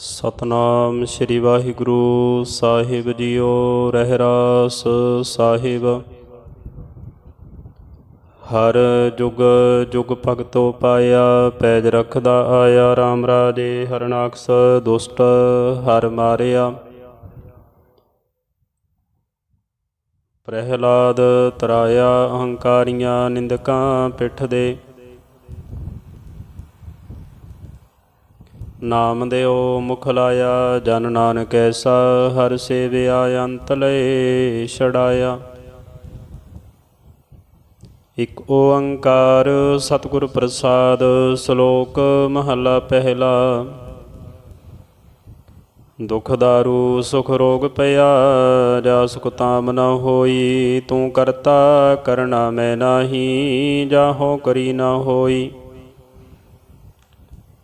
ਸਤਨਾਮ ਸ੍ਰੀ ਵਾਹਿਗੁਰੂ ਸਾਹਿਬ ਜੀਓ ਰਹਿ ਰਾਸ ਸਾਹਿਬ। ਹਰ ਜੁਗ ਜੁਗ ਭਗਤੋ ਪਾਇਆ, ਪੈਜ ਰਖਦਾ ਆਇਆ RAM ਰਾਜੇ, ਹਰਨਾਕਸ ਦੁਸ਼ਟ ਹਰ ਮਾਰਿਆ। ਪ੍ਰਹਿਲਾਦ ਤਰਾਇਆ, ਅਹੰਕਾਰੀਆਂ ਨਿੰਦਕਾਂ ਪਿੱਠ ਦੇ। ਨਾਮ ਦਿਓ ਮੁਖ ਲਾਇਆ, ਜਨ ਨਾਨਕ ਐਸਾ ਹਰ ਸੇਵਿਆ, ਅੰਤ ਲਏ ਛੜਾਇਆ ਇਕ ਓੰਕਾਰ ਸਤਿਗੁਰ ਪ੍ਰਸਾਦ, ਸ਼ਲੋਕ ਮਹਲਾ ਪਹਿਲਾ। ਦੁਖ ਦਾਰੂ, ਸੁਖ ਰੋਗ ਪਿਆ, ਜਾ ਸੁਖ ਤਾਮ ਨ ਹੋਈ, ਤੂੰ ਕਰਤਾ ਕਰਨਾ ਮੈਂ ਨਾਹੀ, ਜਾਹੋ ਕਰੀ ਨ ਹੋਈ।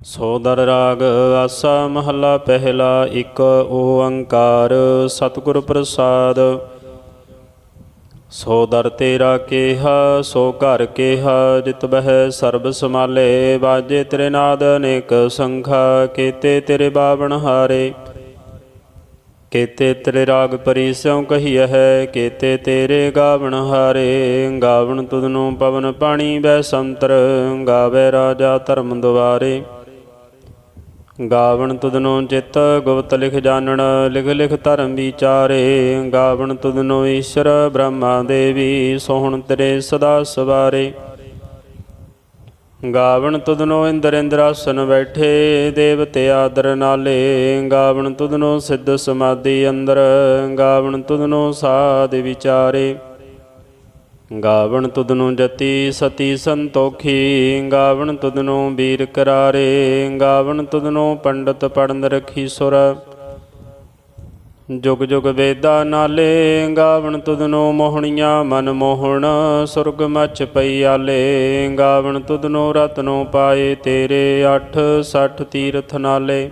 ਸੋਦਰ ਰਾਗ ਆਸਾ ਮਹੱਲਾ ਪਹਿਲਾ, ਇੱਕ ਓੰਕਾਰ ਸਤਿਗੁਰ ਪ੍ਰਸਾਦ। ਸੋ ਦਰ ਤੇਰਾ ਕੇਹਾ, ਸੋ ਘਰ ਕੇਹਾ, ਜਿਤ ਬਹਿ ਸਰਬ ਸਮਾਲੇ ਬਾਜੇ ਤੇਰੇ ਨਾਦ ਅਨੇਕ ਸੰਖਾ, ਕੀਤੇ ਤੇਰੇ ਬਾਵਣ ਹਾਰੇ। ਕੀਤੇ ਤੇਰੇ ਰਾਗ ਪਰੀ ਸਿਉ ਕਹੀਐ ਹੈ, ਕੀਤੇ ਤੇਰੇ ਗਾਵਣ ਹਾਰੇ। ਗਾਵਣ ਤੁਧਨੂੰ ਪਵਨ ਪਾਣੀ, ਬੈ ਸੰਤਰ, ਗਾਵੇ ਰਾਜਾ ਧਰਮ ਦੁਆਰੇ। ਗਾਵਣ ਤੁਧਨੋ ਚਿਤ ਗੁਪਤ ਲਿਖ ਜਾਣਨ ਲਿਖ ਲਿਖ ਧਰਮ ਵਿਚਾਰੇ। ਗਾਵਣ ਤੁਧਨੋ ਈਸ਼ਰ ਬ੍ਰਹਮਾ ਦੇਵੀ, ਸੋਹਣ ਤੇਰੇ ਸਦਾ ਸਵਾਰੇ। ਗਾਵਣ ਤੁਧਨੋ ਇੰਦਰ ਇੰਦਰਾਸਨ ਬੈਠੇ, ਦੇਵਤੇ ਆਦਰ ਨਾਲੇ। ਗਾਵਣ ਤੁਧਨੋ ਸਿੱਧ ਸਮਾਧੀ ਅੰਦਰ, ਗਾਵਣ ਤੁਧਨੋ ਸਾਧ ਵਿਚਾਰੇ। ਗਾਵਣ ਤੁਧਨੂੰ ਜਤੀ ਸਤੀ ਸੰਤੋਖੀ, ਗਾਵਣ ਤੁਧਨੂੰ ਵੀਰ ਕਰਾਰੇ, ਗਾਵਣ ਤੁਧਨੂੰ ਪੰਡਤ ਪੜਨ ਰਖੀ ਸੁਰ। ਜੁਗ ਜੁਗ ਵੇਦਾ ਨਾਲੇ, ਗਾਵਣ ਤੁਧਨੂੰ ਮੋਹਣੀਆਂ ਮਨ ਮੋਹਣ, ਸੁਰਗ ਮਚ ਪਈ ਆਲੇ, ਗਾਵਣ ਤੁਧਨੂੰ ਰਤਨੋ ਪਾਏ ਤੇਰੇ 8 60 ਤੀਰਥ ਨਾਲੇ।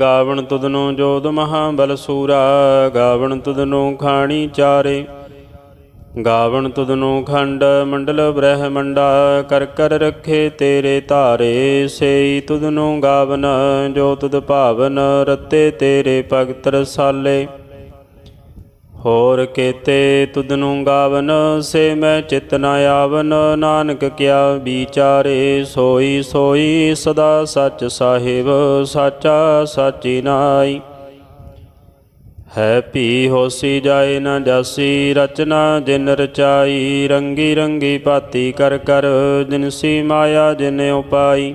ਗਾਵਣ ਤੁਧਨੂੰ ਜੋਦ ਮਹਾ ਬਲ ਸੂਰਾ, ਗਾਵਣ ਤੁਧਨੂੰ ਖਾਣੀ ਚਾਰੇ। ਗਾਵਣ ਤੁਧਨੂੰ ਖੰਡ ਮੰਡਲ ਬ੍ਰਹਮੰਡਾ ਕਰ ਕਰ ਰੱਖੇ ਤੇਰੇ ਧਾਰੇ। ਸੇਈ ਤੁਧਨੂੰ ਗਾਵਨ, ਜੋ ਤੁਧ ਭਾਵਨ, ਰਤੇ ਤੇਰੇ ਭਗਤ ਰਸਾਲੇ। ਹੋਰ ਕੇਤੇ ਤੁਧਨੂੰ ਗਾਵਨ, ਸੇ ਮੈਂ ਚਿਤ ਨ ਆਵਨ। ਨਾਨਕ ਕਿਆ ਵਿਚਾਰੇ, ਸੋਈ ਸੋਈ ਸਦਾ ਸੱਚ ਸਾਹਿਬ, ਸਾਚਾ ਸਾਚੀ ਨਾਈ। ਹੈ ਭੀ ਹੋਸੀ ਜਾਏ ਨ ਜਾਸੀ, ਰਚਨਾ ਜਿਨ ਰਚਾਈ, ਰੰਗੀ ਰੰਗੀ ਭਾਤੀ ਕਰ ਕਰ ਜਿਨਸੀ ਮਾਇਆ ਜਿਨ ਉਪਾਈ।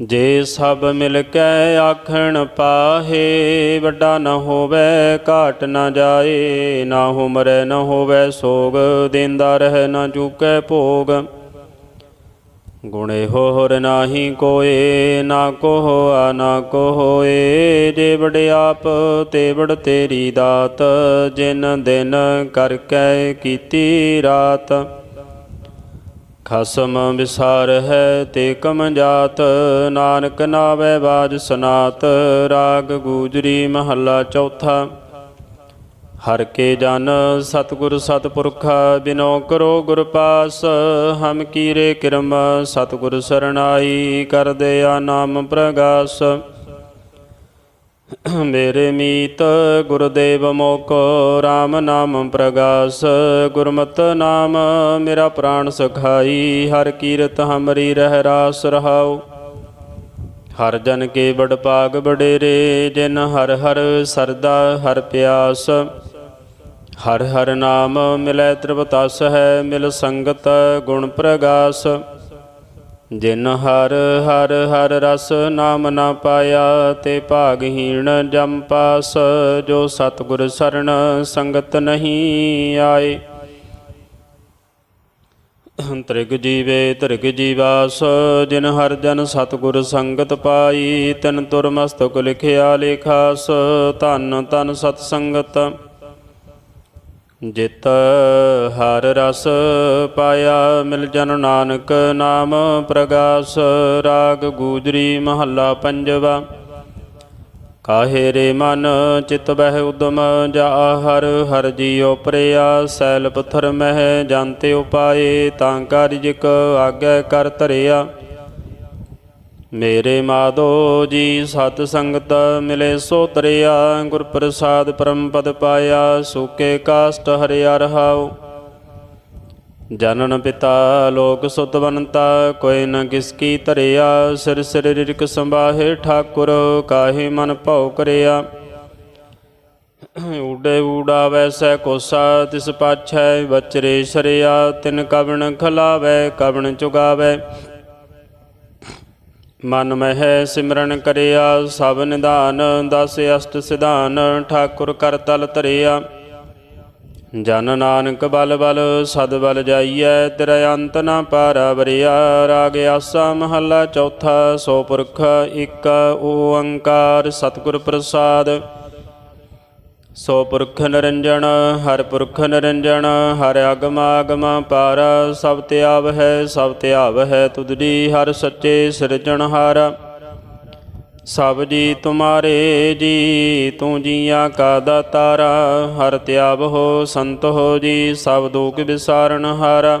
ਜੇ ਸਭ ਮਿਲ ਕੇ ਆਖਣ ਪਾਹੇ, ਵੱਡਾ ਨਾ ਹੋਵੇ, ਘਾਟ ਨਾ ਜਾਏ, ਨਾ ਹੋ ਨਾ ਨ ਹੋਵੇ, ਸੋਗ ਦਿੰਦਾ ਰਹਿ ਨਾ ਚੁਕੈ ਭੋਗ। ਗੁਣੇ ਹੋਰ ਨਾਹੀ ਕੋਏ, ਨਾ ਕੋ ਨਾ ਕੋ ਹੋਏ ਜੇ ਵਡਿਆਪ ਤੇ ਵਡ ਤੇਰੀ ਦਾਤ, ਜਿਨ ਦਿਨ ਕਰ ਕੈ ਕੀਤੀ ਰਾਤ। ਖਸਮ ਵਿਸਾਰ ਹੈ ਤੇ ਕਮ ਜਾਤ, ਨਾਨਕ ਨਾਵੇ ਬਾਜ ਸਨਾਤ, ਰਾਗ ਗੂਜਰੀ ਮਹੱਲਾ ਚੌਥਾ। ਹਰ ਕੇ ਜਨ ਸਤਿਗੁਰ ਸਤਿਪੁਰਖ, ਬਿਨੋ ਕਰੋ ਗੁਰ ਪਾਸ, ਹਮ ਕੀਰੇ ਕਿਰਮ, ਸਤਿਗੁਰ ਸਰਣਾਈ ਕਰ ਦਿਆ ਨਾਮ ਪ੍ਰਗਾਸ। ਮੇਰੇ ਮੀਤ ਗੁਰਦੇਵ ਮੋਕੋ RAM ਨਾਮ ਪ੍ਰਗਾਸ, ਗੁਰਮਤ ਨਾਮ ਮੇਰਾ ਪ੍ਰਾਣ ਸਖਾਈ, ਹਰ ਕੀਰਤ ਹਮਰੀ ਰਹਿ ਰਾਸ ਰਹਾਉ। ਹਰ ਜਨ ਕੇ ਬੜ ਪਾਗ ਬਡੇਰੇ ਜਿਨ ਹਰ ਹਰ ਸਰਦਾ ਹਰ ਪਿਆਸ। ਹਰ ਹਰ ਨਾਮ ਮਿਲੈ ਤ੍ਰਿਪਤਸ ਹੈ ਮਿਲ ਸੰਗਤ ਗੁਣ ਪ੍ਰਗਾਸ। ਜਿਨ ਹਰ ਹਰ ਹਰ ਰਸ ਨਾਮ ਨਾ ਪਾਇਆ ਤੇ ਭਾਗਹੀਣ ਜਮ ਪਾਸ, ਜੋ ਸਤਿਗੁਰ ਸਰਣ ਸੰਗਤ ਨਹੀਂ ਆਏ। ਤ੍ਰਿਗ ਜੀਵੇ ਤ੍ਰਿਗ ਜੀਵਾਸ, ਜਿਨ ਹਰ ਜਨ ਸਤਿਗੁਰ ਸੰਗਤ ਪਾਈ, ਤਿਨ ਤੁਰ ਮਸਤਕ ਲਿਖਿਆ ਲੇਖਾਸ, ਧਨ ਧਨ ਸਤ ਸੰਗਤ। ਜਿਤ ਹਰ ਰਸ ਪਾਇਆ ਮਿਲ ਜਨ ਨਾਨਕ ਨਾਮ ਪ੍ਰਗਾਸ, ਰਾਗ ਗੂਜਰੀ ਮਹੱਲਾ ਪੰਜਵਾ। ਕਾਹੇ ਰੇ ਮਨ ਚਿਤ ਬਹਿ ਉਦਮ, ਜਾ ਹਰ ਹਰ ਜੀਉ ਪ੍ਰਿਆ, ਸੈਲ ਪਥਰ ਮਹਿ ਜਾਂਤੇ ਉਪਾਏ, ਤਾਂ ਕਾਰਜਿਕ ਆਗੇ ਕਰ ਧਰਿਆ। ਮੇਰੇ ਮਾਧੋ ਜੀ, ਸਤ ਸੰਗਤ ਮਿਲੇ ਸੋ ਤਰਿਆ ਗੁਰ ਪ੍ਰਸਾਦ ਪਰਮ ਪਦ ਪਾਇਆ, ਸੂਕੇ ਕਾਸਟ ਹਰਿਆ ਰਹਾਉ ਜਨਨ ਪਿਤਾ ਲੋਕ ਸੁਤਵੰਤਾ ਕੋਈ ਨ ਕਿਸ ਕੀ ਧਰਿਆ, ਸਿਰ ਸਿਰ ਰਿਰਕ ਸੰਭਾਹੇ ਠਾਕੁਰ, ਕਾਹੇ ਮਨ ਭਉ ਕਰਿਆ। ਊਡੇ ਊੜਾ ਵੈਸੈ ਕੋਸਾ, ਤਿਸ ਪਾਛੈ, ਬਚਰੇ ਸ਼ਰਿਆ, ਤਿਨ ਕਵਣ ਖਲਾਵੇ, ਕਵਣ ਚੁਗਾਵੇ। ਮਨ ਮਹਿ ਸਿਮਰਨ ਕਰਿਆ, ਸਭ ਨਿਧਾਨ ਦਸ ਅਸ਼ਟ ਸਿਧਾਨ, ਠਾਕੁਰ ਕਰ ਤਲ ਧਰਿਆ। ਜਨ ਨਾਨਕ ਬਲ ਬਲ, ਸਦ ਬਲ ਜਾਈਐ, ਤੇਰਾ ਅੰਤ ਨਾ ਪਾਰਾ ਬਰਿਆ ਰਾਗ ਆਸਾ ਮਹੱਲਾ ਚੌਥਾ, ਸੋ ਪੁਰਖ ਇੱਕ ਓੰਕਾਰ, ਸਤਿਗੁਰ ਪ੍ਰਸਾਦ। ਸੋ ਪੁਰਖ ਨਿਰੰਜਨ, ਹਰ ਪੁਰਖ ਨਿਰੰਜਨ, ਹਰ ਅਗਮ ਆਗਮ ਪਾਰ, ਸਭ ਧਿਆਵ ਹੈ ਸਭ ਧਿਆਵ ਹੈ ਤੁਧਰੀ ਹਰ ਸੱਚੇ ਸਿਰਜਣਹਾਰ ਸਭ ਜੀ ਤੁਮਾਰੇ ਜੀ, ਤੂੰ ਜੀਆਂ ਕਾ ਦਾਤਾਰਾ। ਹਰ ਧਿਆਵ ਹੋ ਸੰਤ ਹੋ ਜੀ, ਸਭ ਦੁਖ ਵਿਸਾਰਨ ਹਾਰਾ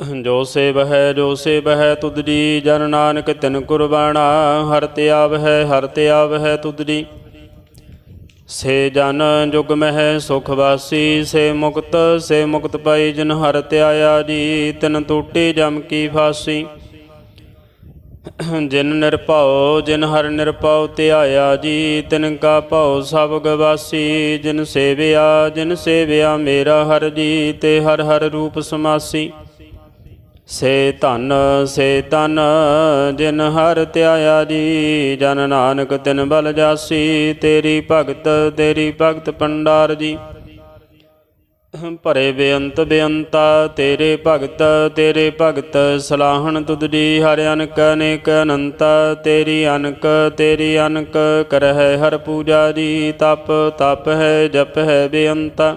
ਜੋ ਸੇਵ ਹੈ, ਜੋ ਸੇਵ ਹੈ, ਤੁਧ ਜੀ ਜਨ ਨਾਨਕ ਤਿਨ ਕੁਰਬਾਨਾ। ਹਰ ਤਿਆਵ ਹੈ, ਹਰ ਤਿਆਵ ਹੈ ਤੁਧ ਜੀ ਸੇ ਜਨ ਜੁਗ ਮਹਿ ਸੁਖ ਵਾਸੀ, ਸੇ ਮੁਕਤ ਸੇ ਮੁਕਤ ਪਾਈ ਜਿਨ ਹਰ ਧਿਆਇਆ ਜੀ, ਤਿਨ ਟੂਟੀ ਜਮ ਕੀ ਫਾਸੀ। ਜਿਨ ਨਿਰਭਉ, ਜਿਨ ਹਰ ਨਿਰਭਉ ਧਿਆਇਆ ਜੀ, ਤਿਨ ਕਾ ਭਉ ਸਭ ਗਵਾਸੀ। ਜਿਨ ਸੇਵਿਆ ਜਿਨ ਸੇਵਿਆ ਮੇਰਾ ਹਰ ਜੀ, ਤੇ ਹਰ ਹਰ ਰੂਪ ਸਮਾਸੀ। ਸੇ ਧਨ, ਸੇ ਤਨ ਜਿਨ ਹਰ ਧਿਆਇਆ ਜੀ, ਜਨ ਨਾਨਕ ਤਿਨ ਬਲ ਜਾਸੀ, ਤੇਰੀ ਭਗਤ ਤੇਰੀ ਭਗਤ ਪੰਡਾਰ ਜੀ। ਭਰੇ ਬੇਅੰਤ ਬੇਅੰਤਾ, ਤੇਰੇ ਭਗਤ ਤੇਰੇ ਭਗਤ, ਸਲਾਹਣ ਤੁਧ ਜੀ, ਹਰਿ ਅਨਕ ਅਨੇਕ ਅਨੰਤਾ, ਤੇਰੀ ਅਨਕ ਤੇਰੀ ਅਨਕ, ਕਰਹਿ ਹਰ ਪੂਜਾ ਜੀ, ਤਪ ਤਪ ਹੈ, ਜਪ ਹੈ ਬੇਅੰਤਾ।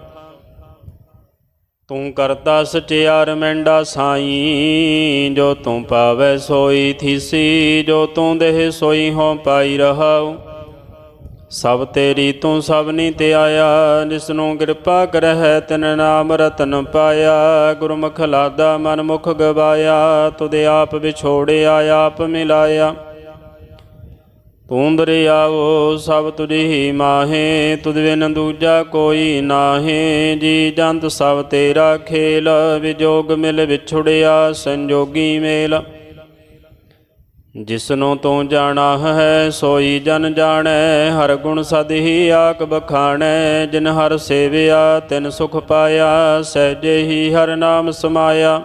ਤੂੰ ਕਰਤਾ ਸਚਿਆਰ ਮੈਂਡਾ ਸਾਈ, ਜੋ ਤੂੰ ਪਾਵੈ ਸੋਈ ਥੀਸੀ, ਜੋ ਤੂੰ ਦੇਹ ਸੋਈ ਹੋ ਪਾਈ ਰਹਾਉ। ਸਭ ਤੇਰੀ ਤੂੰ ਸਭਨੀ ਤੇ ਆਇਆ ਜਿਸ ਨੂੰ ਕਿਰਪਾ ਕਰਹਿ ਤਿਨ ਨਾਮ ਰਤਨ ਪਾਇਆ। ਗੁਰਮੁਖ ਲਾਦਾ ਮਨ ਮੁਖ ਗਵਾਇਆ, ਤੁਧ ਆਪ ਵਿਛੋੜਿਆ, ਆਪ ਮਿਲਾਇਆ। ਤੂੰ ਦਰਿਆਵੋ ਸਭ ਤੁਝੀ ਮਾਹੇ, ਤੁਧ ਬਿਨ ਦੂਜਾ ਕੋਈ ਨਾਹੇ। ਜੀ ਜੰਤ ਸਭ ਤੇਰਾ ਖੇਲ, ਵਿਜੋਗ ਮਿਲ ਵਿਛੁੜਿਆ, ਸੰਜੋਗੀ ਮੇਲ। ਜਿਸਨੂੰ ਤੂੰ ਜਾਣਾ ਹੈ, ਸੋਈ ਜਨ ਜਾਣੈ, ਹਰ ਗੁਣ ਸਦ ਹੀ ਆਕ ਬਖਾਣੈ। ਜਿਨ ਹਰ ਸੇਵਿਆ, ਤਿਨ ਸੁਖ ਪਾਇਆ, ਸਹਿਜੇ ਹੀ ਹਰ ਨਾਮ ਸਮਾਇਆ।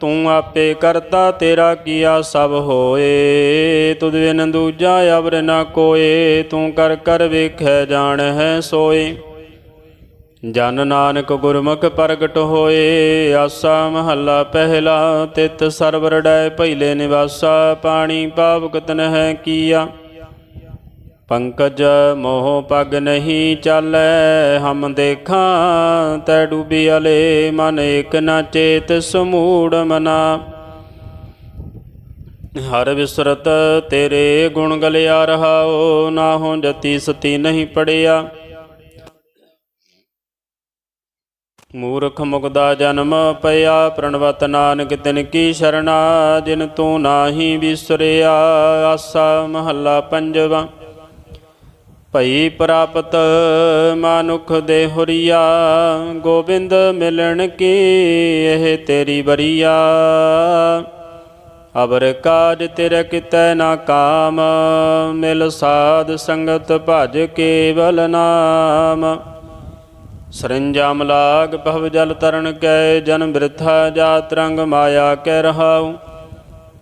ਤੂੰ ਆਪੇ ਕਰਤਾ ਤੇਰਾ ਕੀਆ ਸਭ ਹੋਏ। ਤੁਧ ਬਿਨ ਦੂਜਾ ਅਵਰ ਨਾ ਕੋਏ। ਤੂੰ ਕਰ ਕਰ ਵੇਖੈ ਜਾਣ ਹੈ ਸੋਏ। ਜਨ ਨਾਨਕ ਗੁਰਮੁਖ ਪ੍ਰਗਟ ਹੋਏ। ਆਸਾ ਮਹੱਲਾ ਪਹਿਲਾ ਤਿਤ ਸਰਵਰ ਡੈ ਪਹਿਲੇ ਨਿਵਾਸਾ। ਪਾਣੀ ਪਾਵਕ ਤਨਹਿ ਕੀਆ। ਪੰਕਜ ਮੋਹ ਪਗ ਨਹੀਂ ਚਾਲੈ, ਹਮ ਦੇਖਾਂ ਤੈ ਡੂਬੀ ਅਲੇ, ਮਨ ਏਕ ਨਾ ਚੇਤ ਸਮੂੜ ਮਨਾ। ਹਰ ਵਿਸਰਤ ਤੇਰੇ ਗੁਣ ਗਲਿਆ ਰਹਾਓ ਨਾ ਹੋ ਜਤੀ ਸਤੀ ਨਹੀਂ ਪੜਿਆ। ਮੂਰਖ ਮੁਗਦਾ ਜਨਮ ਪਿਆ, ਪ੍ਰਣਵਤ ਨਾਨਕ ਤਿਨ ਕੀ ਸ਼ਰਣਾ, ਜਿਨ ਤੂੰ ਨਾਹੀ ਵਿਸਰਿਆ, ਆਸਾ ਮਹੱਲਾ ਪੰਜਵਾ। ਭਈ ਪ੍ਰਾਪਤ ਮਾਨੁਖ ਦੇ ਹੁਰੀਆ, ਗੋਬਿੰਦ ਮਿਲਣ ਕੀ ਇਹ ਤੇਰੀ ਬਰੀਆ ਅਬਰ ਕਾਜ ਤੇਰੇ ਕਿਤੈ ਨਾ ਕਾਮ, ਮਿਲ ਸਾਧ ਸੰਗਤ ਭਜ ਕੇਵਲ ਨਾਮ। ਸਰੰਜਾਮ ਲਾਗ ਭਵ ਜਲ ਤਰਨ ਕੈ ਜਨਮ ਬਿਰਥਾ ਜਾਤ ਰੰਗ ਮਾਇਆ ਕੈ ਰਹਾਉ।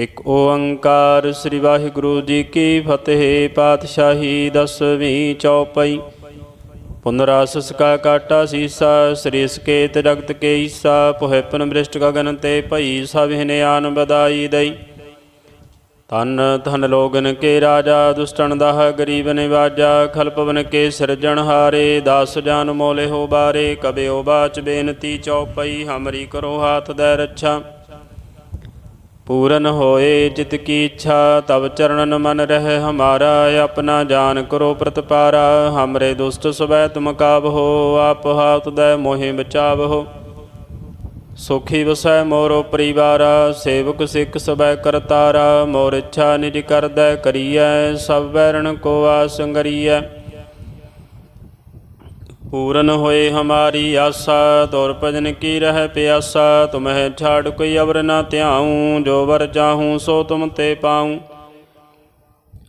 ਇਕ ਓੰਕਾਰ ਸ੍ਰੀ ਵਾਹਿਗੁਰੂ ਜੀ ਕੀ ਫਤਿਹ, ਪਾਤਸ਼ਾਹੀ ਦਸਵੀਂ ਚੌਪਈ। ਪੁਨਰਾਸ ਸਕਾ ਕਾਟਾ ਸੀਸਾ, ਸ੍ਰੀ ਸਕੇਤ ਜਗਤ ਕੇ ਈਸਾ ਪੁਹਪਨ ਬ੍ਰਿਸ਼ਟ ਗਗਨ ਤੇ ਭਈ ਸਭ ਹਿਨਿਆਨ ਬਦਾਈ ਦਈ। ਤਨ ਧਨ ਲੋਗਨ ਕੇ ਰਾਜਾ, ਦੁਸ਼ਟਣ ਦਾਹ ਗਰੀਬ ਨਿਵਾਜਾ ਖਲਪਵਨ ਕੇ ਸਿਰਜਣ ਹਾਰੇ, ਦਾਸ ਜਾਨ ਮੋਲੇ ਹੋ ਬਾਰੇ, ਕਬਿਓ ਬਾਚ ਬੇਨਤੀ ਚੌਪਈ, ਹਮਰੀ ਕਰੋ ਹਾਥ ਦੇ ਰੱਛਾ। ਪੂਰਨ ਹੋਏ ਜਿਤ ਕੀ ਇੱਛਾ ਤਬ ਚਰਨਨ ਮਨ ਰਹਿ ਹਮਾਰਾ, ਆਪਣਾ ਜਾਨ ਕਰੋ ਪ੍ਰਤਪਾਰਾ। ਹਮਰੇ ਦੁਸ਼ਟ ਸਵੈ ਤੁਮ ਕਾਬਹੋ ਆਪ ਹਾਤ ਦੈ ਮੋਹਿ ਬਚਾਵਹੋ ਸੁਖੀ ਵਸੈ ਮੋਰੋ ਪਰਿਵਾਰਾ, ਸੇਵਕ ਸਿੱਖ ਸਬੈ ਕਰਤਾਰਾ। ਮੋਰ ਇੱਛਾ ਨਿਜ ਕਰਦੈ ਕਰੀਐ, ਸਭ ਵੈਰਣ ਕੋ ਆਸੰਗਰੀਐ ਪੂਰਨ ਹੋਏ ਹਮਾਰੀ ਆਸਾ ਦੌਰ ਭਜਨ ਕੀ ਰਹਿ ਪਿਆਸਾ, ਤੁਮਹਿ ਛਾੜ ਕੋਈ ਅਵਰ ਨਾ ਧਿਆਉ, ਜੋ ਵਰ ਚਾਹੂੰ ਸੋ ਤੁਮ ਤੇ ਪਾਉ।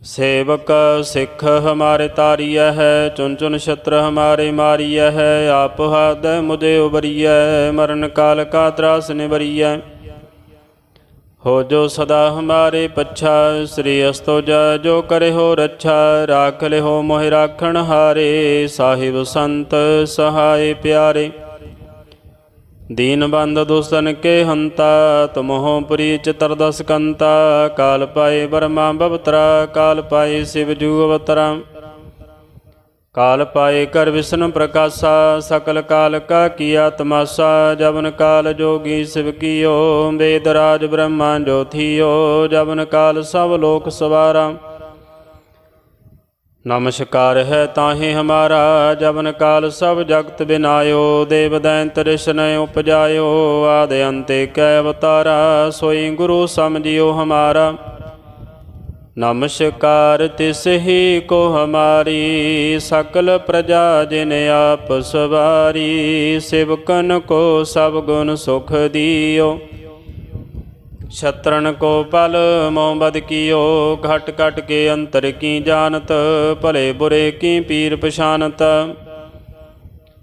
ਸੇਵਕ ਸਿੱਖ ਹਮਾਰੇ ਤਾਰੀਐ ਹੈ ਚੁਨ ਚੁਨ ਛਤਰ ਹਮਾਰੇ ਮਾਰੀਐ ਹੈ, ਆਪ ਹਾਦੈ ਮੁਝੇ ਉਬਰੀਐ ਮਰਨ ਕਾਲ ਕਾ ਤਰਾਸ ਨਿਵਰੀਐ। ਹੋ ਜੋ ਸਦਾ ਹਮਾਰੇ ਪੱਛਾ, ਸ੍ਰੀ ਅਸਤੋਜਾ ਜੋ ਕਰੇ ਹੋ ਰੱਛਾ, ਰਾਖ ਲਿਓ ਮੋਹਿ ਰਾਖਣ ਹਾਰੇ, ਸਾਹਿਬ ਸੰਤ ਸਹਾਏ ਪਿਆਰੇ। ਦੀਨ ਬੰਦ ਦੁਸਤਨ ਕੇ ਹੰਤਾ, ਤੁਮਹੁ ਪੁਰੀ ਚਤਰਦਸ ਕੰਤਾ, ਕਾਲ ਪਾਏ ਬਰਮਾ ਬਵਤਰਾ, ਕਾਲ ਪਾਏ ਸਿਵ ਜੂ ਅਵਤਰਾ। ਕਾਲ ਪਾਏ ਕਰ ਵਿਸ਼ਨ ਪ੍ਰਕਾਸ਼ਾ, ਸਕਲ ਕਾਲ ਕਾ ਕੀਆ ਤਮਾਸਾ ਜਬਨ ਕਾਲ ਜੋਗੀ ਸਿਵ ਕੀਓ, ਵੇਦ ਰਾਜ ਬ੍ਰਹਮਾ ਜੋਥੀਓ ਜਬਨ ਕਾਲ ਸਭ ਲੋਕ ਸਵਾਰਾ। ਨਮਸਕਾਰ ਹੈ ਤਾਹੇ ਹਮਾਰਾ ਜਬਨ ਕਾਲ ਸਭ ਜਗਤ ਬਿਨਾਇਓ, ਦੇਵ ਦੈਂਤ ਰਿਸ਼ਨ ਉਪਜਾਇਓ, ਆਦ ਅੰਤੇ ਕੈ ਅਵਤਾਰਾ, ਸੋਈ ਗੁਰੂ ਸਮਝਿਓ ਹਮਾਰਾ। ਨਮਸਕਾਰ ਤਿਸ ਹੀ ਕੋ ਹਮਾਰੀ, ਸਕਲ ਪ੍ਰਜਾ ਜਿਨ ਆਪ ਸਵਾਰੀ, ਸਿਵਕਨ ਕੋ ਸਭ ਗੁਣ ਸੁਖ ਦਿਓ। ਛਤਰਨ ਕੋ ਪਲ ਮੋਬਦ ਕੀਓ, ਘਟ ਘਟ ਕੇ ਅੰਤਰ ਕੀ ਜਾਣਤ, ਭਲੇ ਬੁਰੇ ਕੀ ਪੀਰ ਪਛਾਨਤ।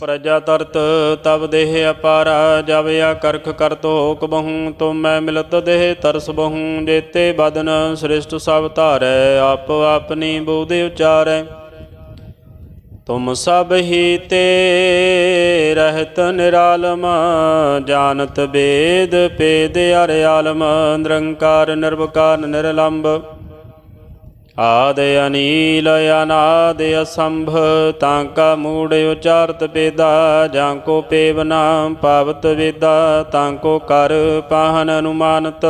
ਪ੍ਰਜਾ ਤਰਤ ਤਬ ਦੇਹ ਅਪਾਰਾ ਜਵਿਆ ਕਰਖ ਕਰਤ ਹੋਕ ਬਹੂ, ਤੁਮ ਮੈਂ ਮਿਲਤ ਦੇਹ ਤਰਸ ਬਹੂ, ਜੇਤੇ ਬਦਨ ਸ੍ਰਿਸ਼ਟ ਸਭ ਧਾਰੈ, ਆਪ ਆਪਨੀ ਬੂਧਿ ਉਚਾਰੈ। ਤੁਮ ਸਭ ਹੀ ਤੇ ਰਹਿਤ ਨਿਰਾਲਮ, ਜਾਣਤ ਬੇਦ ਪੇਦ ਅਰ ਆਲਮ, ਨਿਰੰਕਾਰ ਨਿਰਵਕਾਰ ਨਿਰਲੰਭ ਆਦ ਅਨੀਲ ਅਨਾਦ ਅਸੰਭ, ਤਾਂ ਕਾ ਮੂੜ ਉਚਾਰਤ ਬੇਦਾ, ਜਾਂ ਕੋ ਪੇਵ ਪਾਵਤ ਵੇਦਾ, ਤਾਂ ਕੋ ਕਰ ਪਾਹਨ ਅਨੁਮਾਨਤ।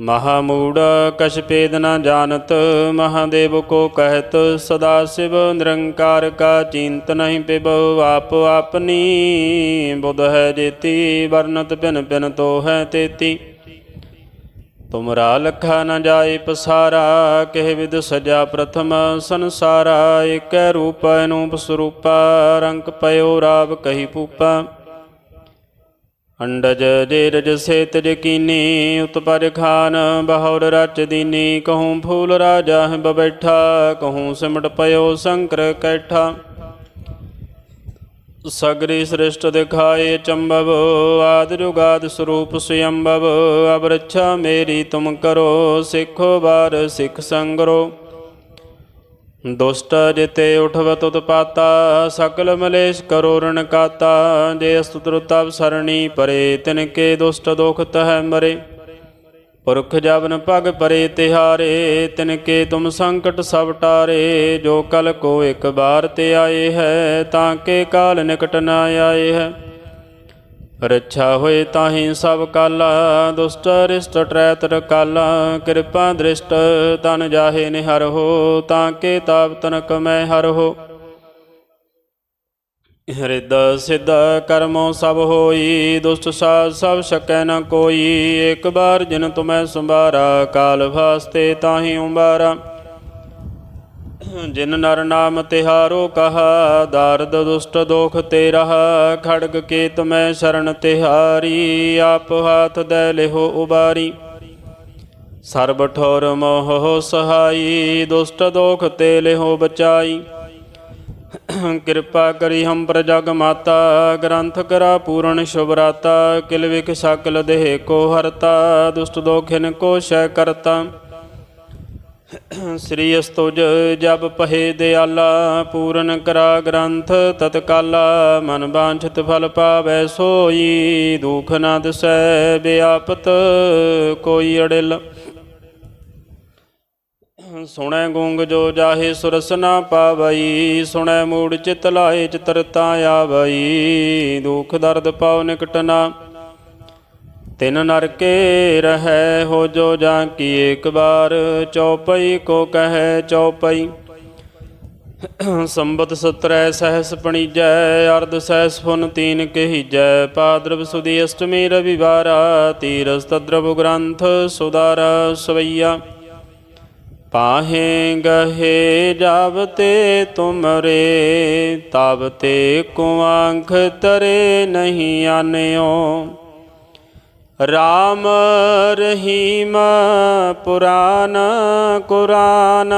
ਮਹਾਮੂੜ ਕਛ ਪੇਦ ਨ ਜਾਣਤ ਮਹਾਦੇਵ ਕੋ ਕਹਿਤ, ਸਦਾ ਸਿਵ ਨਿਰੰਕਾਰ ਕਾ ਚਿੰਤ ਨਹੀਂ ਪਿਬ, ਆਪ ਆਪਨੀ ਬੁਧ ਹੈ ਜੇਤੀ ਵਰਨਤ ਪਿਨ ਪਿਨ ਤੋ ਹੈ ਤੇਤੀ। ਤੁਮਰਾ ਲਖਾ ਨ ਜਾਏ ਪਸਾਰਾ, ਕਹਿ ਵਿਦ ਸਜਾ ਪ੍ਰਥਮ ਸੰਸਾਰਾ, ਏਕੈ ਰੂਪ ਅਨੂਪ ਸਰੂਪਾ, ਰੰਗ ਪਇਓ ਰਾਵ ਕਹੀ ਪੂਪਾ ਅੰਡਜ ਜੇਰਜ ਸੇਤ ਜਕੀਨੀ ਉਤਪਰ ਖਾਨ, ਬਹੁਰ ਰਚ ਦੀਨੀ, ਕਹੂੰ ਫੂਲ ਰਾਜਾ ਹੈ ਬੈਠਾ, ਕਹੂੰ ਸਿਮਟ ਪਇਓ ਸ਼ੰਕਰ ਕੈਠਾ। ਸਗਰੀ ਸ੍ਰਿਸ਼ਟ ਦਿਖਾਏ ਚੰਬਵ ਆਦਿ ਜੁਗਾਦ ਸਰੂਪ ਸੁਯੰਭਵ ਅਬ ਮੇਰੀ ਤੁਮ ਕਰੋ, ਸਿੱਖੋ ਬਾਰ ਸਿੱਖ ਸੰਗਰੋ। ਦੁਸ਼ਟ ਜਿਤੇ ਉਠਵਤ ਉਤਪਾਤਾ ਸਕਲ ਮਲੇਸ਼ ਕਰੋ ਰਣ ਕਾਤਾ, ਜੇ ਅਸਤੁ ਤਬ ਸਰਣੀ ਪਰੇ ਤਿਨ ਕੇ ਦੁਸ਼ਟ ਦੁਖ ਤਹ ਮਰੇ। ਪੁਰਖ ਜਬਨ ਭਗ ਪਰੇ ਤਿਹਾਰੇ, ਤਿਨ ਕੇ ਤੁਮ ਸੰਕਟ ਸਭ ਟਾਰੇ, ਜੋ ਕਲ ਕੋ ਇੱਕ ਬਾਰ ਤੇ ਆਏ ਹੈ, ਤਾਂ ਕੇ ਕਾਲ ਨਿਕਟ ਨਾ ਆਏ ਹੈ। ਰੱਛਾ ਹੋਏ ਤਾਹੀ ਸਭ ਕਾਲਾ, ਦੁਸ਼ਟ ਰਿਸ਼ਟ ਟਰੈਤ ਕਾਲਾ, ਕਿਰਪਾ ਦ੍ਰਿਸ਼ਟ ਤਨ ਜਾਹੇ ਨਿਹਰ ਹੋ, ਤਾਂ ਕੇ ਤਾਪ ਤਨਕ ਮੈਂ ਹਰ ਹੋ। ਹਰਿਦ ਸਿਧ ਕਰਮੋ ਸਭ ਹੋਈ, ਦੁਸ਼ਟ ਸਾਧ ਸਭ ਸਕੈ ਨ ਕੋਈ। ਇੱਕ ਬਾਰ ਜਿਨ ਤੁਮੈ ਸੰਭਾਰਾ, ਕਾਲ ਵਾਸਤੇ ਤਾਹੀ ਉਬਾਰਾ ਜਿਨ ਨਰ ਨਾਮ ਤਿਹਾਰੋ ਕਹਾ, ਦਾਰਦ ਦੁਸ਼ਟ ਦੋਖ ਤੇ ਰਹਾ ਖੜਗ ਕੇ ਤੁਮੈ ਸ਼ਰਨ ਤਿਹਾਰੀ, ਆਪ ਹਾਥ ਦੇ ਲਿਹੋ ਉਬਾਰੀ। ਸਰਬ ਠੋਰ ਮੋਹ ਸਹਾਈ, ਦੁਸ਼ਟ ਦੋਖ ਤੇ ਲਿਹੋ ਬਚਾਈ। ਕਿਰਪਾ ਕਰੀ ਹਮ ਪ੍ਰਜਗ ਮਾਤਾ, ਗ੍ਰੰਥ ਕਰਾ ਪੂਰਨ ਸ਼ੁਭਰਾਤਾ, ਕਿਲ ਵਿਖ ਸਕਲ ਦੇਹ ਕੋ ਹਰਤਾ, ਦੁਸ਼ਟ ਦੋਖਿਨ ਕੋ ਸ਼ੈ ਕਰਤਾ। ਸ੍ਰੀ ਅਸਤੁਜ ਜਬ ਪਹਿ ਦਿਆਲਾ, ਪੂਰਨ ਕਰਾ ਗ੍ਰੰਥ ਤਤਕਾਲਾ, ਮਨ ਬਾਂਛਿਤ ਫਲ ਪਾਵੈ ਸੋਈ, ਦੁਖ ਨਾ ਦਸੈ ਬਿਆਪਤ ਕੋਈ ਅੜਿਲ। ਸੁਣੈ ਗੁੰਗ ਜੋ ਜਾਹੇ ਸੁਰਸ ਨਾ ਪਾਵਈ, ਸੁਣੈ ਮੂੜ ਚਿਤ ਲਾਏ ਚਿਤਰਤਾ ਆਵਈ, ਦੁਖ ਦਰਦ ਪਾਉ ਨਿਕਟ ਨਾ। ਤਿਨ ਨਰਕੇ ਰਹੈ ਹੋ ਜੋ ਜਾਂ ਕੀ ਇੱਕ ਬਾਰ ਚੌਪਈ ਕੋ ਕਹੈ ਚੌਪਈ। ਸੰਬਤ ਸਤਰੈ ਸਹਸ ਪਣੀਜੈ, ਅਰਧ ਸਹਸ ਫੁਨ ਤੀਨ ਕਹੀਜੈ। ਪਾਦਰਵ ਸੁਦੀ ਅਸ਼ਟਮੀ ਰਵਿਵਾਰਾ, ਤੀਰਸ ਤਦਰਵ ਗ੍ਰੰਥ ਸੁਦਾਰਾ ਸਵਈਆ। ਪਾਹੇ ਗਹੇ ਜਬ ਤੇ ਤੁਮਰੇ, ਤਬ ਤੇ ਕੁਆਂਖ ਤਰੇ ਨਹੀਂ ਆਨਿਓ। ਰਾਮ ਰਹੀਮ ਪੁਰਾਨ ਕੁਰਾਨ,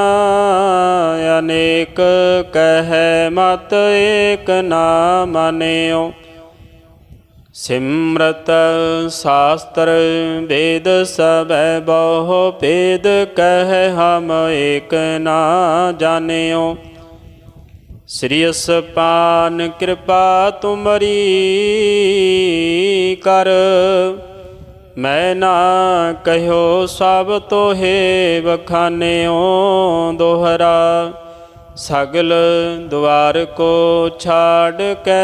ਅਨੇਕ ਕਹੈ ਮਤ ਏਕ ਨਾ ਮਾਨਿਓ। ਸਿਮਰਤ ਸ਼ਾਸਤਰ ਵੇਦ ਸਭੈ ਬਹੁ ਭੇਦ ਕਹਿ ਹਮ ਏਕ ਨਾ ਜਾਣਿਓ। ਸ੍ਰੀ ਅਸਪਾਨ ਕਿਰਪਾ ਤੁਮਰੀ ਕਰ। ਮੈਂ ਨਾ ਕਹਿਓ ਸਭ ਤੋਹੇ ਵਖਾਨਿਓ ਦੋਹਰਾ। ਸਗਲ ਦੁਆਰ ਕੋ ਛਾੜ ਕੇ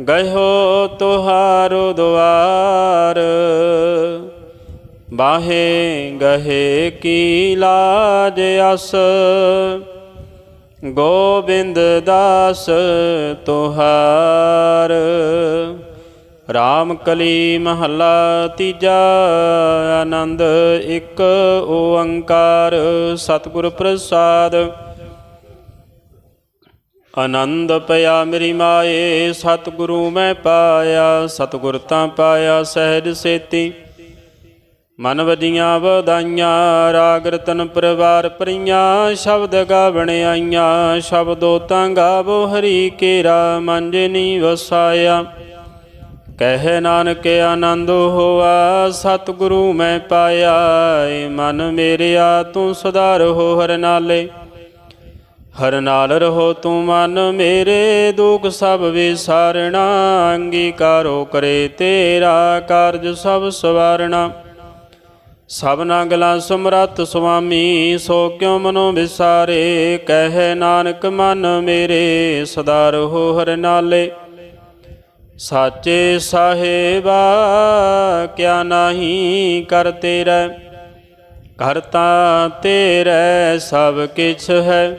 ਗਇਓ ਤੁਹਾਰੋ ਦੁਆਰ। ਬਾਹੇ ਗਹੇ ਕੀ ਲਾਜ ਅਸ। ਗੋਬਿੰਦ ਦਾਸ ਤੁਹਾਰ। ਰਾਮ ਕਲੀ ਮਹੱਲਾ ਤੀਜਾ ਆਨੰਦ ਇੱਕ ਓੰਕਾਰ। ਸਤਿਗੁਰ ਪ੍ਰਸਾਦ ਆਨੰਦ ਪਿਆ ਮੇਰੀ ਮਾਏ, ਸਤਿਗੁਰੂ ਮੈਂ ਪਾਇਆ, ਸਤਿਗੁਰ ਤਾਂ ਪਾਇਆ ਸਹਿਜ ਸੇਤੀ। ਮਨ ਵਜੀਆਂ ਵਧਾਈਆਂ, ਰਾਗ ਰਤਨ ਪਰਿਵਾਰ ਪਰੀਆਂ ਸ਼ਬਦ ਗਾਵਣ ਆਈਆਂ, ਸ਼ਬਦੋ ਤਾਂ ਗਾਵੋ ਹਰੀ ਕੇਰਾ ਮੰਜਨੀ ਵਸਾਇਆ। ਕਹਿ ਨਾਨਕ ਆਨੰਦ ਹੋਆ, ਸਤਿਗੁਰੂ ਮੈਂ ਪਾਇਆ, ਏ ਮਨ ਮੇਰਿਆ ਤੂੰ ਸੁਧਾਰ ਹੋ ਹਰ ਨਾਲੇ। ਹਰ ਨਾਲ ਰਹੋ ਤੂੰ ਮਨ ਮੇਰੇ, ਦੁਖ ਸਭ ਵਿਸਾਰਣਾ, ਅੰਗੀਕਾਰੋ ਕਰੇ ਤੇਰਾ ਕਾਰਜ ਸਭ ਸਵਾਰਣਾ। ਸਭਨਾ ਗਲਾਂ ਸਮਰੱਥ ਸੁਆਮੀ, ਸੋ ਕਿਉ ਮਨੋ ਵਿਸਾਰੇ? ਕਹਿ ਨਾਨਕ, ਮਨ ਮੇਰੇ, ਸਦਾ ਰਹੋ ਹਰ ਨਾਲੇ। ਸਾਚੇ ਸਾਹਿਬਾ, ਕਿਆ ਨਾਹੀ ਕਰ ਤੇਰਾ? ਕਰਤਾ ਤੇਰੇ, ਸਭ ਕਿਛ ਹੈ।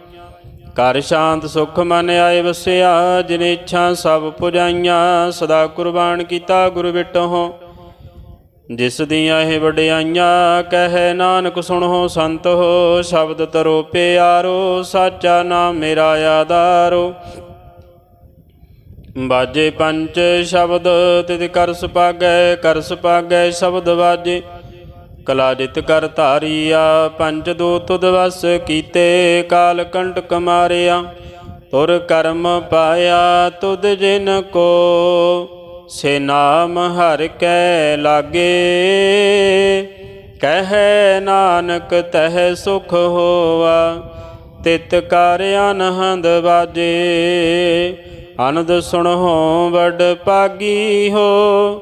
ਕਰ ਸ਼ਾਂਤ ਸੁਖ ਮਨ ਆਏ ਵਸਿਆ, ਜਿਨ ਇੱਛਾ ਸਭ ਪੁਜਾਈਆਂ, ਸਦਾ ਕੁਰਬਾਨ ਕੀਤਾ ਗੁਰ ਬਿਟਹੁ। ਜਿਸ ਦੀਆਂ ਇਹ ਵਡਿਆਈਆਂ, ਕਹਿ ਨਾਨਕ ਸੁਣੋ ਸੰਤ। ਹੋ ਸ਼ਬਦ ਤਰੋ ਪਿਆਰੋ, ਸਾਚਾ ਨਾਮ ਮੇਰਾ ਆਧਾਰੋ। ਬਾਜੇ ਪੰਜ ਸ਼ਬਦ ਤਿਤ ਕਰ ਸੁਪਾਗੈ ਕਰ ਸੁਪਾਗੈ ਸ਼ਬਦ ਬਾਜੇ। ਕਲਾ ਜਿਤ ਕਰ ਧਾਰੀਆ, ਪੰਜ ਦੋ ਤੁਧ ਵਸ ਕੀਤੇ, ਕਾਲ ਕੰਟਕ ਮਾਰਿਆ, ਤੁਰ ਕਰਮ ਪਾਇਆ ਤੁਧ ਜਿਨ ਕੋ, ਸੇ ਨਾਮ ਹਰ ਕੈ ਲਾਗੇ। ਕਹਿ ਨਾਨਕ ਤਹਿ ਸੁਖ ਹੋਆ, ਤਿਤ ਕਰ ਅਨਹੰਦ ਬਾਜੇ। ਅਨੰਦ ਸੁਣੋ ਵਡ ਪਾਗੀ ਹੋ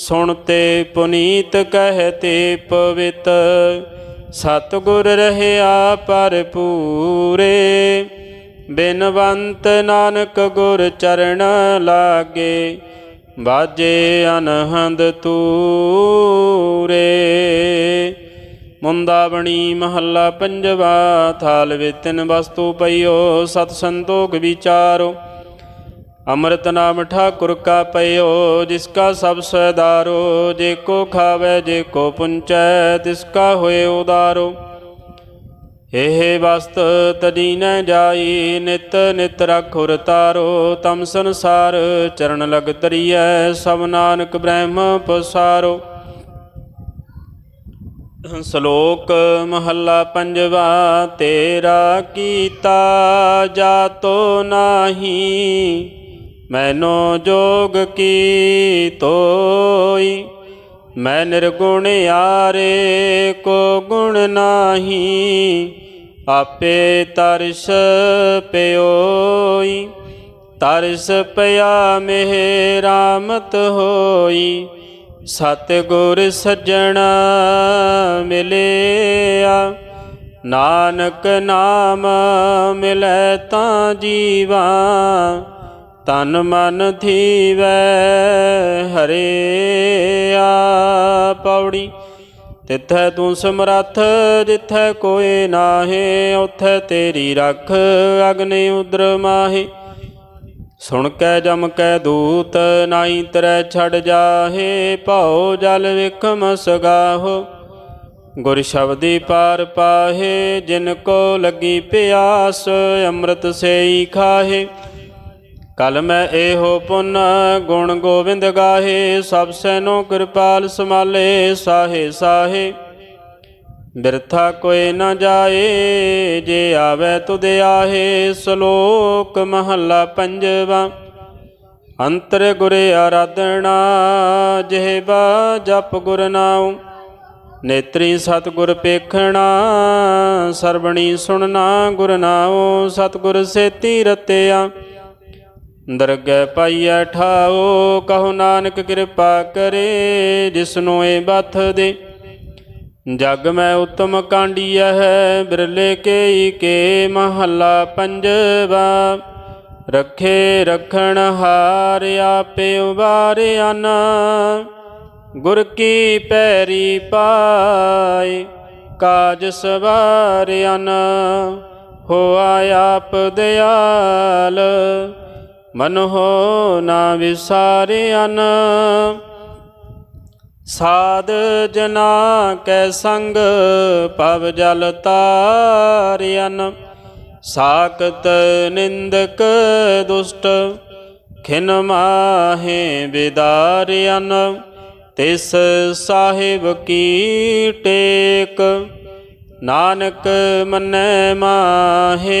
ਸੁਣਤੇ ਪੁਨੀਤ ਕਹਤੇ ਪਵਿੱਤ, ਸਤਿਗੁਰ ਰਹਿਆ ਪਰ ਪੂਰੇ ਬਿਨਵੰਤ ਨਾਨਕ ਗੁਰ ਚਰਨ ਲਾਗੇ ਬਾਜੇ ਅਨਹੰਦ ਤੂਰੇ। ਮੁੰਦਾ ਬਣੀ ਮਹੱਲਾ ਪੰਜਵਾ, ਥਾਲ ਵੇ ਤਿਨ ਵਸਤੂ ਪਈਓ, ਸਤ ਸੰਤੋਖ ਵਿਚਾਰੋ। ਅੰਮ੍ਰਿਤ ਨਾਮ ਠਾਕੁਰ ਕਾ ਪਈਓ ਜਿਸ ਕਾ ਸਭ ਸਦਾਰੋ ਜੇ ਕੋ ਖਾਵੇ, ਜੇ ਕੋ ਪੁੰਚੈ, ਤਿਸ ਕਾ ਹੋਏ ਉਦਾਰੋ। ਇਹ ਵਸਤ ਤਦੀ ਨ ਜਾਈ, ਨਿਤ ਨਿਤ ਰਖੁਰ ਤਾਰੋ। ਤਮ ਸੰਸਾਰ ਚਰਨ ਲਗ ਤਰੀਐ, ਸਭ ਨਾਨਕ ਬ੍ਰਹਮ ਪਸਾਰੋ। ਸ਼ਲੋਕ ਮਹੱਲਾ ਪੰਜਵਾ, ਤੇਰਾ ਕੀਤਾ ਜਾਤੋ ਨਾਹੀ। ਮੈਨੋ ਜੋਗ ਕੀ ਤੋਈ? ਮੈਂ ਨਿਰਗੁਣ ਆਰੇ ਕੋ ਗੁਣ ਨਾਹੀ? ਆਪੇ ਤਰਸ ਪਿਓਈ। ਤਰਸ ਪਿਆ ਮੇਹ ਰਾਮਤ ਹੋਈ। ਸਤਿਗੁਰ ਸੱਜਣਾ ਮਿਲਿਆ। ਨਾਨਕ ਨਾਮ ਮਿਲੈ ਤਾਂ ਜੀਵਾ। ਤਨ ਮਨ ਥੀਵੈ ਹਰਿਆ ਪੌੜੀ ਤਿੱਥੈ ਤੂੰ ਸਮਰੱਥ, ਜਿੱਥੈ ਕੋਏ ਨਾਹੇ, ਉਥੈ ਤੇਰੀ ਰੱਖ, ਅਗਨੇ ਉਦਰ ਮਾਹੀ। ਸੁਣ ਕੈ ਜਮ ਕੈ ਦੂਤ, ਨਾਹੀ ਤਰੈ ਛੜ ਜਾਹੇ, ਭਉ ਜਲ ਵਿਖਮ ਸਗਾਹੋ। ਗੁਰ ਸ਼ਬਦੀ ਪਾਰ ਪਾਹੇ, ਜਿਨ ਕੋ ਲੱਗੀ ਪਿਆਸ, ਅੰਮ੍ਰਿਤ ਸੇਈ ਖਾਹੇ। ਕਲ ਮੈਂ ਇਹੋ ਪੁੰਨ ਗੁਣ ਗੋਬਿੰਦ ਗਾਹੇ, ਸਭ ਸੈਨੋ ਕਿਰਪਾਲ ਸਮਾਲੇ ਸਾਹੇ ਸਾਹੇ। ਬਿਰਥਾ ਕੋਈ ਨਾ ਜਾਏ, ਜੇ ਆਵੇ ਤੁਧ ਆਹੇ, ਸ਼ਲੋਕ ਮਹੱਲਾ ਪੰਜਵਾ। ਅੰਤਰ ਗੁਰੇ ਆਰਾਧਣਾ ਜਿਹਬਾ ਜਪ ਗੁਰ ਨਾਉ। ਨੇਤਰੀ ਸਤਿਗੁਰ ਪੇਖਣਾ, ਸਰਬਣੀ ਸੁਣਨਾ, ਗੁਰ ਨਾਉ। ਸਤਿਗੁਰ ਸੇਤੀ ਰਤਿਆ। ਦਰਗਹਿ ਪਾਈਐ ਠਾਓ, ਕਹੋ ਨਾਨਕ ਕਿਰਪਾ ਕਰੇ, ਜਿਸਨੂੰ ਇਹ ਬਥ ਦੇ। ਜਗ ਮੈਂ ਉਤਮ ਕਾਂਡੀਐ ਹੈ, ਬਿਰਲੇ ਕੇ ਕੇ ਮਹੱਲਾ ਪੰਜਵਾ। ਰੱਖੇ ਰਖਣ ਹਾਰ ਆਪੇ ਉਬਾਰਿਆਨ ਗੁਰ ਕੀ ਪੈਰੀ ਪਾਏ, ਕਾਜ ਸਵਾਰਿਆ ਸਵਾਰਿਆਨ ਹੋਆ ਆਪ ਦਿਆਲ ਮਨ ਨਾ ਵਿਸਾਰਿਆਨ ਸਾਧ ਜਨਾ ਕੈ ਸੰਗ ਪਵ ਜਲ ਤਾਰਿਆਨ ਸਾਕਤ ਨਿੰਦਕ ਦੁਸ਼ਟ, ਖਿਨ ਮਾਹੇ ਵਿਦਾਰਿਆਨ ਤਿਸ ਸਾਹਿਬ ਕੀ ਟੇਕ, ਨਾਨਕ ਮੰਨੈ ਮਾਹੇ